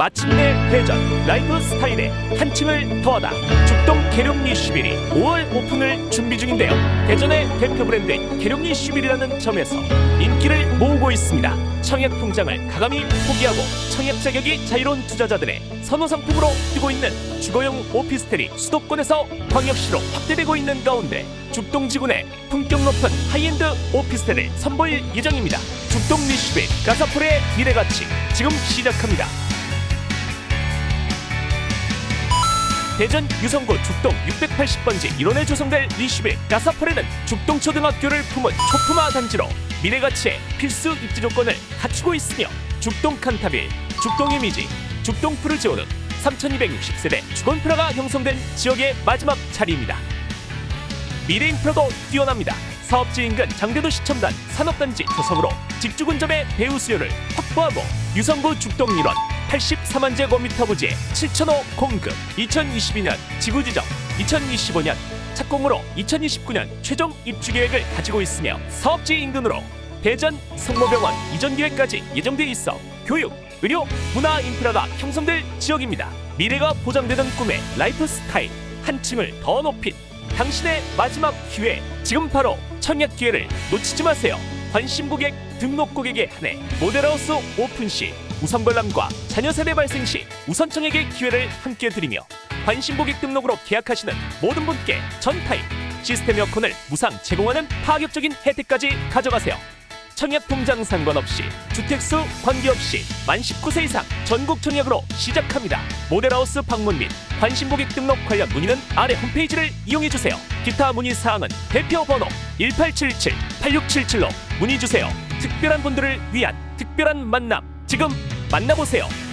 마침내 대전 라이프 스타일에 한층을 더하다 죽동 계룡리 슈빌이 5월 오픈을 준비 중인데요. 대전의 대표 브랜드인 계룡리 슈빌이라는 점에서 인기를 모으고 있습니다. 청약 통장을 가감히 포기하고 청약 자격이 자유로운 투자자들의 선호 상품으로 뛰고 있는 주거용 오피스텔이 수도권에서 광역시로 확대되고 있는 가운데 죽동 지구내 품격 높은 하이엔드 오피스텔을 선보일 예정입니다. 죽동 리슈빌 가사폴의 미래가치 지금 시작합니다. 대전 유성구 죽동 680번지 일원에 조성될 리슈빌 가사폴에는 죽동초등학교를 품은 초품화 단지로 미래가치의 필수 입지 조건을 갖추고 있으며 죽동 칸타빌, 죽동 이미지, 죽동 푸르지오 등 3260세대 주거인프라가 형성된 지역의 마지막 자리입니다. 미래 인프라도 뛰어납니다. 사업지 인근 장대도 시첨단 산업단지 조성으로 직주근접의 배우 수요를 확보하고 유성구 죽동 1원 84만 제곱미터 부지에 7천호 공급. 2022년 지구 지정. 2025년 착공으로 2029년 최종 입주 계획을 가지고 있으며 사업지 인근으로 대전 성모병원 이전 계획까지 예정돼 있어 교육, 의료, 문화 인프라가 형성될 지역입니다. 미래가 보장되는 꿈의 라이프 스타일 한 층을 더 높인 당신의 마지막 기회. 지금 바로 청약 기회를 놓치지 마세요. 관심 고객 등록 고객에 한해 모델하우스 오픈 시 우선 관람과 자녀 세대 발생 시 우선 청약의 기회를 함께 드리며 관심 고객 등록으로 계약하시는 모든 분께 전 타입 시스템 여건을 무상 제공하는 파격적인 혜택까지 가져가세요 청약 통장 상관없이 주택수 관계없이 만 19세 이상 전국 청약으로 시작합니다. 모델하우스 방문 및 관심 고객 등록 관련 문의는 아래 홈페이지를 이용해 주세요. 기타 문의 사항은 대표 번호 1877-8677로 문의 주세요. 특별한 분들을 위한 특별한 만남 지금 만나보세요.